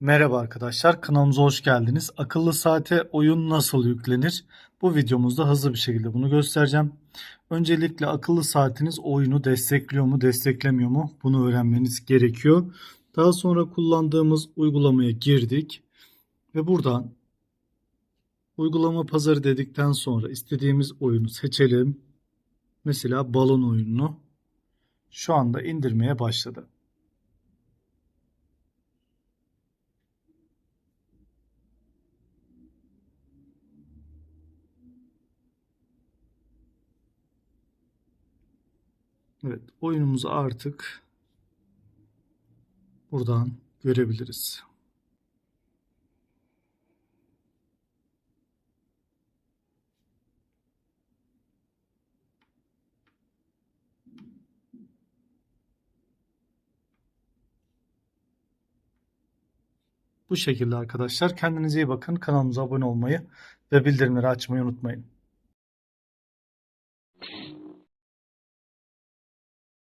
Merhaba arkadaşlar, kanalımıza hoş geldiniz. Akıllı saate oyun nasıl yüklenir? Bu videomuzda hızlı bir şekilde bunu göstereceğim. Öncelikle akıllı saatiniz oyunu destekliyor mu, desteklemiyor mu? Bunu öğrenmeniz gerekiyor. Daha sonra kullandığımız uygulamaya girdik ve buradan uygulama pazarı dedikten sonra istediğimiz oyunu seçelim. Mesela balon oyununu şu anda indirmeye başladı. Evet, oyunumuzu artık buradan görebiliriz. Bu şekilde arkadaşlar. Kendinize iyi bakın. Kanalımıza abone olmayı ve bildirimleri açmayı unutmayın.